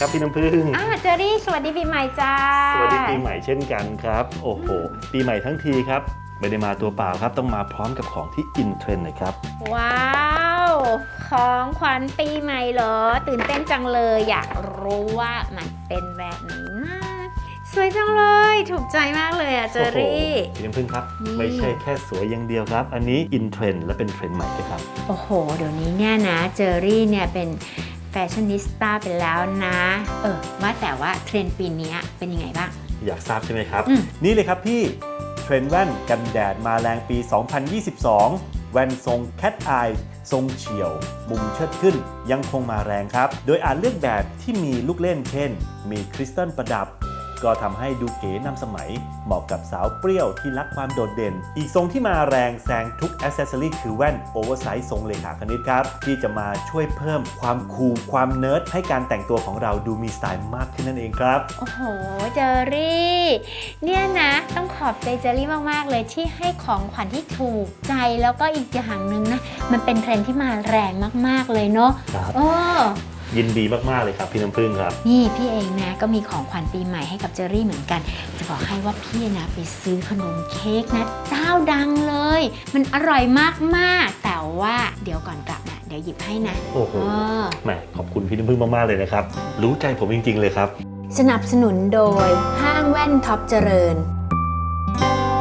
ครับพี่น้ำพึ่งอ่าเจอรี่สวัสดีปีใหม่จ้า สวัสดีปีใหม่เช่นกันครับ โอ้โห ปีใหม่ทั้งทีครับ ไม่ได้มาตัวเปล่าครับ ต้องมาพร้อมกับของที่อินเทรนด์เลยครับ ว้าวของขวัญปีใหม่เหรอ ตื่นเต้นจังเลยอยากรู้ว่ามันเป็นแบบนี้นะสวยจังเลย ถูกใจมากเลยอะเจอรี่โอ้โหพี่น้ำพึ่งครับนี่ไม่ใช่แค่สวยอย่างเดียวครับ อันนี้อินเทรนด์และเป็นเทรนด์ใหม่ด้วยครับ โอ้โห เดี๋ยวนี้เนี่ยนะเจอรี่เนี่ยเป็น แฟชั่นนิสต้าไปแล้วนะ เออว่าแต่ว่าเทรนด์ปีนี้เป็นยังไงบ้าง อยากทราบใช่ไหมครับ อืม นี่เลยครับพี่ เทรนด์แว่นกันแดดมาแรงปี 2022 แว่นทรงแคทอายทรงเฉียว มุมเชิดขึ้น ยังคงมาแรงครับ โดยอาจเลือกแบบที่มีลูกเล่นเช่น มีคริสตัลประดับ ก็ทำให้ดูเก๋นำสมัย เหมาะกับสาวเปรี้ยวที่รักความโดดเด่น อีกทรงที่มาแรงแซงทุกอ c เซสซอรี่คือแว่นโอเวอร์ไซส์ทรงเลขาคณิตครับ ที่จะมาช่วยเพิ่มความคูลความเนิร์ดให้การแต่งตัวของเราดูมีสไตล์มากขึ้นนั่นเองครับ โอ้โห เจอรี่ เนี่ยนะ ต้องขอบใจเจอรี่มากๆ เลยที่ให้ของขวัญที่ถูกใจแล้วก็อีกอย่างหนึ่งนะ มันเป็นเทรนด์ที่มาแรงมากๆเลยเนาะครับโอ้ ยินดีมากๆเลยครับพี่น้ำพึ่งครับ นี่พี่เองนะก็มีของขวัญปีใหม่ให้กับเจอรี่เหมือนกัน จะบอกให้ว่าพี่นะไปซื้อขนมเค้กนะเจ้าดังเลย มันอร่อยมากๆ แต่ว่าเดี๋ยวก่อนกลับนะเดี๋ยวหยิบให้นะโอ้โหเออ แหมขอบคุณพี่น้ำพึ่งมากๆเลยนะครับ รู้ใจผมจริงๆเลยครับ สนับสนุนโดยห้างแว่นท็อปเจริญ